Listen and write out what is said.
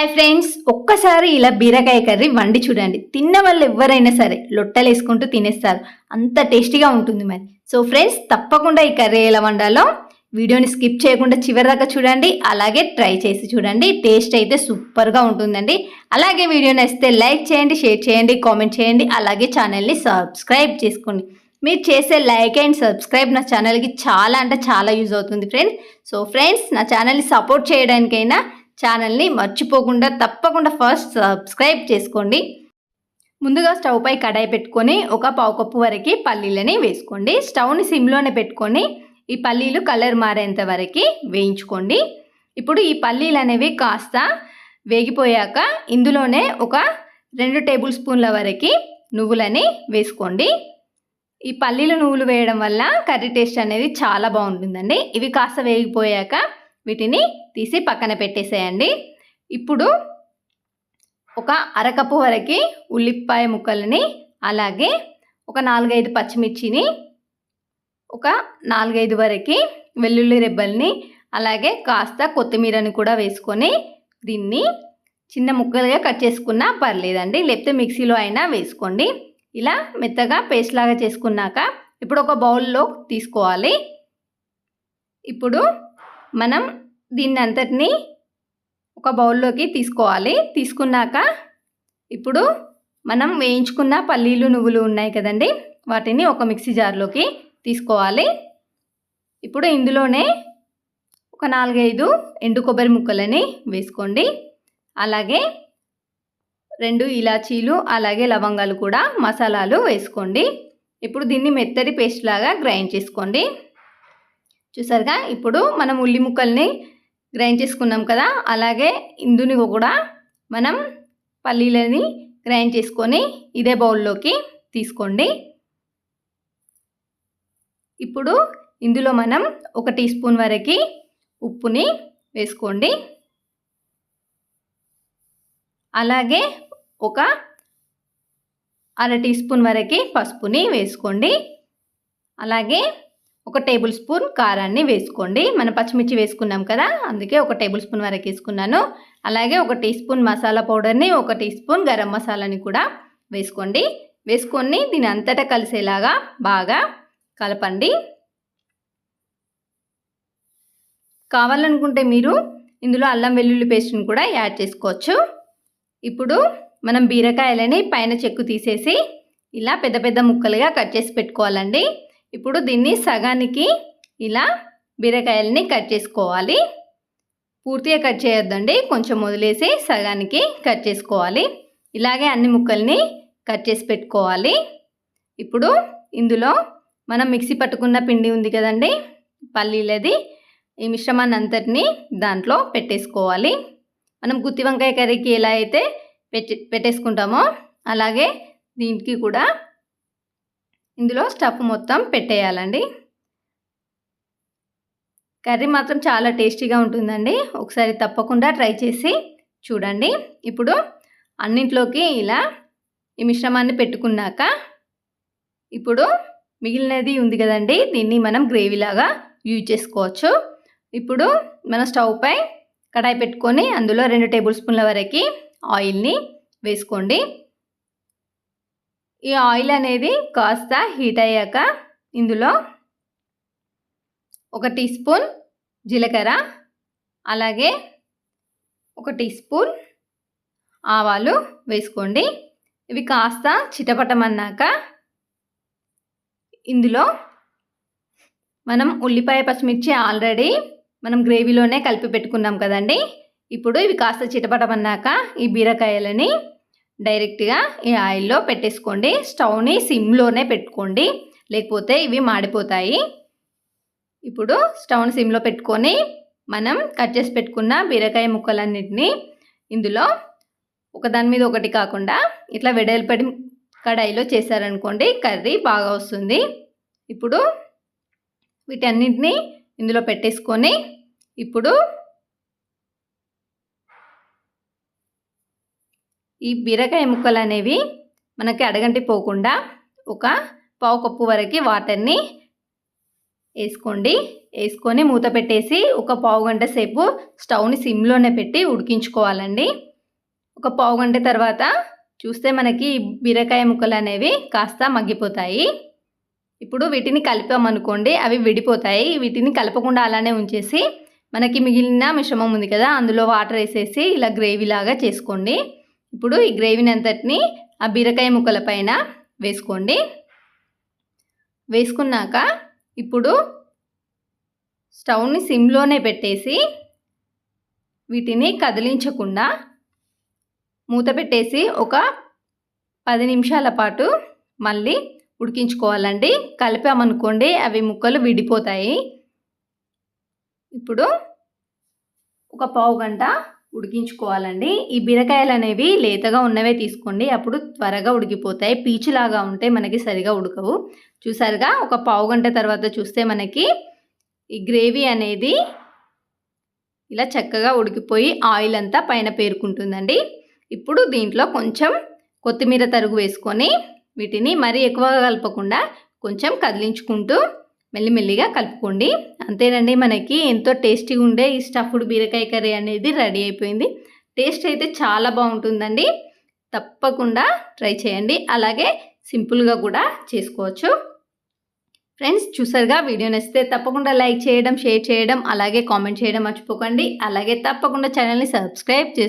Hi friends ఒక్కసారి ఇలా బీరకాయ కర్రీ వండి చూడండి. తిన్న వాళ్ళు ఎవరైనా సరే లొట్టలు వేసుకుంటూ తినేస్తారు. అంత టేస్టీగా ఉంటుంది మరి. సో ఫ్రెండ్స్ తప్పకుండా ఈ కర్రీ ఎలా వండాలో వీడియోని స్కిప్ చేయకుండా చివరి దాకా చూడండి. అలాగే ట్రై చేసి చూడండి. టేస్ట్ అయితే సూపర్గా ఉంటుందండి. అలాగే వీడియో నచ్చితే లైక్ చేయండి షేర్ చేయండి కామెంట్ చేయండి. అలాగే ఛానల్ని సబ్స్క్రైబ్ చేసుకోండి. మీరు చేసే లైక్ అండ్ సబ్స్క్రైబ్ నా ఛానల్కి చాలా అంటే చాలా యూజ్ అవుతుంది ఫ్రెండ్స్ సో ఫ్రెండ్స్ నా ఛానల్ని సపోర్ట్ చేయడానికైనా ఛానల్ని మర్చిపోకుండా తప్పకుండా ఫస్ట్ సబ్స్క్రైబ్ చేసుకోండి. ముందుగా స్టవ్ పై కడాయి పెట్టుకొని ఒక పావు కప్పు వరకు పల్లీలని వేసుకోండి. స్టవ్ని సిమ్లోనే పెట్టుకొని ఈ పల్లీలు కలర్ మారేంత వరకు వేయించుకోండి. ఇప్పుడు ఈ పల్లీలు అనేవి కాస్త వేగిపోయాక ఇందులోనే ఒక రెండు టేబుల్ స్పూన్ల వరకు నువ్వులని వేసుకోండి. ఈ పల్లీలు నువ్వులు వేయడం వల్ల కర్రీ టేస్ట్ అనేది చాలా బాగుంటుందండి. ఇవి కాస్త వేగిపోయాక వీటిని తీసి పక్కన పెట్టేసేయండి. ఇప్పుడు ఒక అరకప్పు వరకు ఉల్లిపాయ ముక్కలని అలాగే ఒక నాలుగైదు పచ్చిమిర్చిని ఒక నాలుగైదు వరకు వెల్లుల్లి రెబ్బల్ని అలాగే కాస్త కొత్తిమీరని కూడా వేసుకొని దీన్ని చిన్న ముక్కలుగా కట్ చేసుకున్నా పర్లేదండి. లేకపోతే మిక్సీలో అయినా వేసుకోండి. ఇలా మెత్తగా పేస్ట్ లాగా చేసుకున్నాక ఇప్పుడు ఒక బౌల్లో తీసుకోవాలి. ఇప్పుడు మనం దీన్ని అంతటిని ఒక బౌల్లోకి తీసుకోవాలి. తీసుకున్నాక ఇప్పుడు మనం వేయించుకున్న పల్లీలు నువ్వులు ఉన్నాయి కదండి వాటిని ఒక మిక్సీ జార్లోకి తీసుకోవాలి. ఇప్పుడు ఇందులోనే ఒక నాలుగైదు ఎండు కొబ్బరి ముక్కలని వేసుకోండి. అలాగే రెండు ఇలాచీలు అలాగే లవంగాలు కూడా మసాలాలు వేసుకోండి. ఇప్పుడు దీన్ని మెత్తటి పేస్ట్ లాగా గ్రైండ్ చేసుకోండి. చూసారుగా? ఇప్పుడు మనం ఉల్లి ముక్కల్ని గ్రైండ్ చేసుకున్నాం కదా? అలాగే ఇందుని కూడా మనం పల్లీలని గ్రైండ్ చేసుకొని ఇదే బౌల్లోకి తీసుకోండి. ఇప్పుడు ఇందులో మనం ఒక టీ స్పూన్ వరకు ఉప్పుని వేసుకోండి. అలాగే ఒక అర టీ స్పూన్ వరకు పసుపుని వేసుకోండి. అలాగే ఒక టేబుల్ స్పూన్ కారాన్ని వేసుకోండి. మనం పచ్చిమిర్చి వేసుకున్నాం కదా అందుకే ఒక టేబుల్ స్పూన్ వరకు వేసుకున్నాను. అలాగే ఒక టీ స్పూన్ మసాలా పౌడర్ని ఒక టీ స్పూన్ గరం మసాలాని కూడా వేసుకోండి. వేసుకొని దీని అంతటా కలిసేలాగా బాగా కలపండి. కావాలనుకుంటే మీరు ఇందులో అల్లం వెల్లుల్లి పేస్ట్ని కూడా యాడ్ చేసుకోవచ్చు. ఇప్పుడు మనం బీరకాయలని పైన చెక్కు తీసేసి ఇలా పెద్ద పెద్ద ముక్కలుగా కట్ చేసి పెట్టుకోవాలండి. ఇప్పుడు దీన్ని సగానికి ఇలా బీరకాయలని కట్ చేసుకోవాలి. పూర్తిగా కట్ చేయొద్దండి. కొంచెం వదిలేసి సగానికి కట్ చేసుకోవాలి. ఇలాగే అన్ని ముక్కల్ని కట్ చేసి పెట్టుకోవాలి. ఇప్పుడు ఇందులో మనం మిక్సీ పట్టుకున్న పిండి ఉంది కదండి పల్లీలది ఈ మిశ్రమాన్ని అంతటిని దాంట్లో పెట్టేసుకోవాలి. మనం గుత్తి వంకాయ కర్రీకి ఎలా అయితే పెట్టి పెట్టేసుకుంటామో అలాగే దీనికి కూడా ఇందులో స్టఫ్ మొత్తం పెట్టేయాలండి. కర్రీ మాత్రం చాలా టేస్టీగా ఉంటుందండి. ఒకసారి తప్పకుండా ట్రై చేసి చూడండి. ఇప్పుడు అన్నింట్లోకి ఇలా ఈ మిశ్రమాన్ని పెట్టుకున్నాక ఇప్పుడు మిగిలినది ఉంది కదండి దీన్ని మనం గ్రేవీలాగా యూజ్ చేసుకోవచ్చు. ఇప్పుడు మన స్టవ్ పై కడాయి పెట్టుకొని అందులో రెండు టేబుల్ స్పూన్ల వరకు ఆయిల్ని వేసుకోండి. ఈ ఆయిల్ అనేది కాస్త హీట్ అయ్యాక ఇందులో ఒక టీ స్పూన్ జీలకర్ర అలాగే ఒక టీ స్పూన్ ఆవాలు వేసుకోండి. ఇవి కాస్త చిటపటమన్నాక ఇందులో మనం ఉల్లిపాయ పచ్చిమిర్చి ఆల్రెడీ మనం గ్రేవీలోనే కలిపి పెట్టుకున్నాం కదండి. ఇప్పుడు ఇవి కాస్త చిటపటమన్నాక ఈ బీరకాయలని డైరెక్ట్గా ఈ ఆయిల్లో పెట్టేసుకోండి. స్టవ్ని సిమ్లోనే పెట్టుకోండి. లేకపోతే ఇవి మాడిపోతాయి. ఇప్పుడు స్టవ్ని సిమ్లో పెట్టుకొని మనం కట్ చేసి పెట్టుకున్న బీరకాయ ముక్కలన్నిటినీ ఇందులో ఒకదాని మీద ఒకటి కాకుండా ఇట్లా వెడల్పడి కడాయిలో చేశారనుకోండి కర్రీ బాగా వస్తుంది. ఇప్పుడు వీటన్నిటిని ఇందులో పెట్టేసుకొని ఇప్పుడు ఈ బీరకాయ ముక్కలు అనేవి మనకి అడగంటి పోకుండా ఒక పావు కప్పు వరకు వాటర్ని వేసుకోండి. వేసుకొని మూత పెట్టేసి ఒక పావు గంట సేపు స్టవ్ని సిమ్లోనే పెట్టి ఉడికించుకోవాలండి. ఒక పావు గంట తర్వాత చూస్తే మనకి బీరకాయ ముక్కలు అనేవి కాస్త మగ్గిపోతాయి. ఇప్పుడు వీటిని కలిపామనుకోండి అవి విడిపోతాయి. వీటిని కలపకుండా అలానే ఉంచేసి మనకి మిగిలిన మిశ్రమం ఉంది కదా అందులో వాటర్ వేసేసి ఇలా గ్రేవీ లాగా చేసుకోండి. ఇప్పుడు ఈ గ్రేవీని అంతటిని ఆ బీరకాయ ముక్కల పైన వేసుకోండి. వేసుకున్నాక ఇప్పుడు స్టవ్ని సిమ్లోనే పెట్టేసి వీటిని కదిలించకుండా మూత పెట్టేసి ఒక పది నిమిషాల పాటు మళ్ళీ ఉడికించుకోవాలండి. కలిపామనుకోండి అవి ముక్కలు విడిపోతాయి. ఇప్పుడు ఒక పావు గంట ఉడికించుకోవాలండి. ఈ బీరకాయలు అనేవి లేతగా ఉన్నవే తీసుకోండి. అప్పుడు త్వరగా ఉడికిపోతాయి. పీచులాగా ఉంటే మనకి సరిగా ఉడకవు. చూసారుగా? ఒక పావు గంట తర్వాత చూస్తే మనకి ఈ గ్రేవీ అనేది ఇలా చక్కగా ఉడికిపోయి ఆయిల్ అంతా పైన పేరుకుంటుందండి. ఇప్పుడు దీంట్లో కొంచెం కొత్తిమీర తరుగు వేసుకొని వీటిని మరీ ఎక్కువగా కలపకుండా కొంచెం కదిలించుకుంటూ మెల్లిమెల్లిగా కలుపుకోండి. అంతేనండి మనకి ఎంతో టేస్టీగా ఉండే ఈ స్టఫ్డ్ బీరకాయ కర్రీ అనేది రెడీ అయిపోయింది. టేస్ట్ అయితే చాలా బాగుంటుందండి. తప్పకుండా ట్రై చేయండి. అలాగే సింపుల్గా కూడా చేసుకోవచ్చు. ఫ్రెండ్స్ చూసారుగా వీడియో నచ్చితే తప్పకుండా లైక్ చేయడం షేర్ చేయడం అలాగే కామెంట్ చేయడం మర్చిపోకండి. అలాగే తప్పకుండా ఛానల్ని సబ్స్క్రైబ్ చేసుకోండి